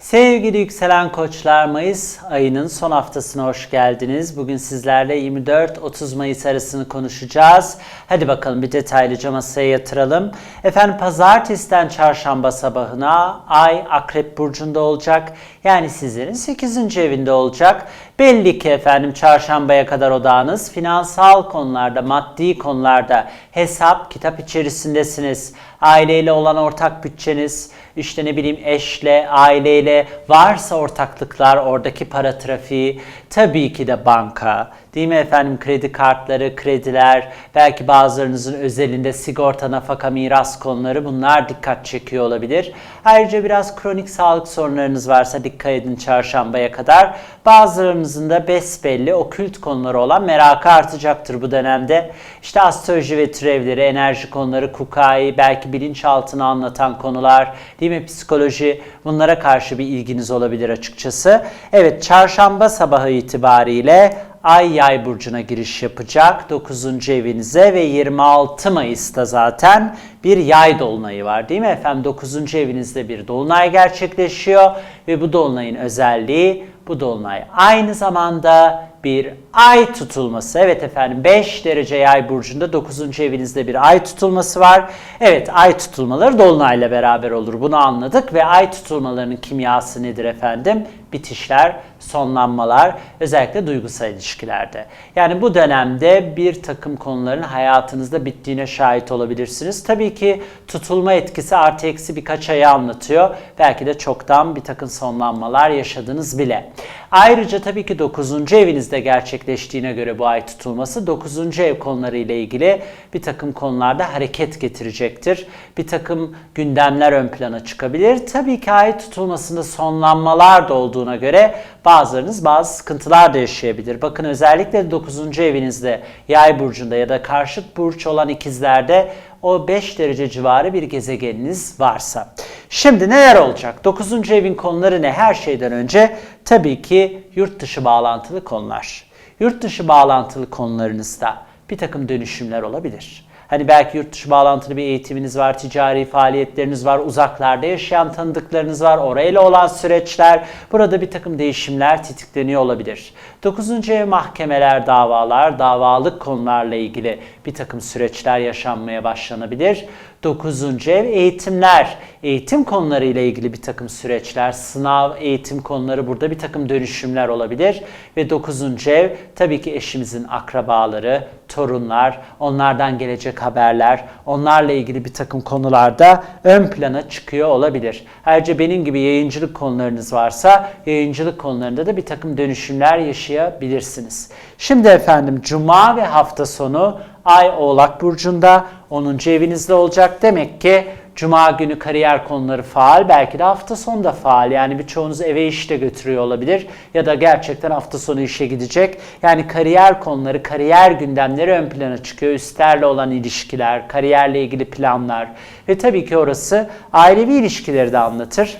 Sevgili yükselen koçlar Mayıs ayının son haftasına hoş geldiniz. Bugün sizlerle 24-30 Mayıs arasını konuşacağız. Hadi bakalım bir detaylıca masaya yatıralım. Efendim pazartesiden çarşamba sabahına ay akrep burcunda olacak. Yani sizlerin 8. evinde olacak. Belli ki efendim çarşambaya kadar odağınız finansal konularda, maddi konularda hesap, kitap içerisindesiniz. Aileyle olan ortak bütçeniz, işte ne bileyim eşle, aileyle varsa ortaklıklar, oradaki para trafiği, tabii ki de banka, değil mi efendim kredi kartları, krediler, belki bazılarınızın özelinde sigorta, nafaka, miras konuları bunlar dikkat çekiyor olabilir. Ayrıca biraz kronik sağlık sorunlarınız varsa dikkat edin çarşambaya kadar. Bazılarınızın da besbelli okült konuları olan merakı artacaktır bu dönemde. İşte astroloji ve türevleri, enerji konuları, kukai, belki bilinçaltını anlatan konular, değil mi psikoloji bunlara karşı bir ilginiz olabilir açıkçası. Evet çarşamba sabahı itibariyle Ay Yay burcuna giriş yapacak 9. evinize ve 26 Mayıs'ta zaten bir yay dolunayı var değil mi efendim? 9. evinizde bir dolunay gerçekleşiyor ve bu dolunayın özelliği bu dolunay aynı zamanda bir ay tutulması. Evet efendim 5 derece yay burcunda 9. evinizde bir ay tutulması var. Evet ay tutulmaları dolunayla beraber olur. Bunu anladık ve ay tutulmalarının kimyası nedir efendim? Bitişler, sonlanmalar, özellikle duygusal ilişkilerde. Yani bu dönemde bir takım konuların hayatınızda bittiğine şahit olabilirsiniz. Tabii ki tutulma etkisi artı eksi birkaç ayı anlatıyor. Belki de çoktan bir takım sonlanmalar yaşadınız bile. Ayrıca tabii ki 9. evinizde gerçekleştiğine göre bu ay tutulması 9. ev konuları ile ilgili bir takım konularda hareket getirecektir. Bir takım gündemler ön plana çıkabilir. Tabii ki ay tutulmasında sonlanmalar da olduğuna göre bazılarınız bazı sıkıntılar da yaşayabilir. Bakın özellikle 9. evinizde yay burcunda ya da karşıt burç olan ikizlerde o 5 derece civarı bir gezegeniniz varsa. Şimdi neler olacak? 9. evin konuları ne? Her şeyden önce tabii ki yurt dışı bağlantılı konular. Yurt dışı bağlantılı konularınızda bir takım dönüşümler olabilir. Hani belki yurt dışı bağlantılı bir eğitiminiz var, ticari faaliyetleriniz var, uzaklarda yaşayan tanıdıklarınız var, orayla olan süreçler. Burada bir takım değişimler tetikleniyor olabilir. 9. ev mahkemeler, davalar, davalık konularla ilgili bir takım süreçler yaşanmaya başlanabilir. 9. ev eğitimler, eğitim konuları ile ilgili bir takım süreçler, sınav, eğitim konuları burada bir takım dönüşümler olabilir. Ve 9. ev tabii ki eşimizin akrabaları, torunlar, onlardan gelecek haberler, onlarla ilgili bir takım konularda ön plana çıkıyor olabilir. Ayrıca benim gibi yayıncılık konularınız varsa yayıncılık konularında da bir takım dönüşümler yaşayabilirsiniz. Şimdi efendim cuma ve hafta sonu Ay Oğlak Burcu'nda 10. evinizde olacak. Demek ki Cuma günü kariyer konuları faal, belki de hafta sonu da faal. Yani birçoğunuz eve iş de götürüyor olabilir ya da gerçekten hafta sonu işe gidecek. Yani kariyer konuları, kariyer gündemleri ön plana çıkıyor. Üstlerle olan ilişkiler, kariyerle ilgili planlar ve tabii ki orası ailevi ilişkileri de anlatır.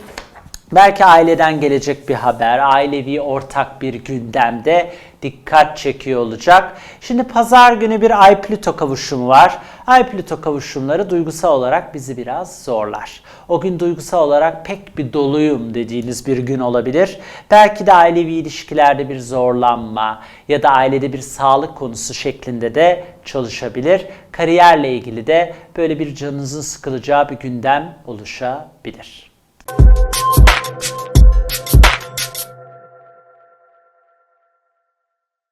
Belki aileden gelecek bir haber, ailevi ortak bir gündemde dikkat çekiyor olacak. Şimdi pazar günü bir Ay Plüto kavuşumu var. Ay Plüto kavuşumları duygusal olarak bizi biraz zorlar. O gün duygusal olarak pek bir doluyum dediğiniz bir gün olabilir. Belki de ailevi ilişkilerde bir zorlanma ya da ailede bir sağlık konusu şeklinde de çalışabilir. Kariyerle ilgili de böyle bir canınızın sıkılacağı bir gündem oluşabilir.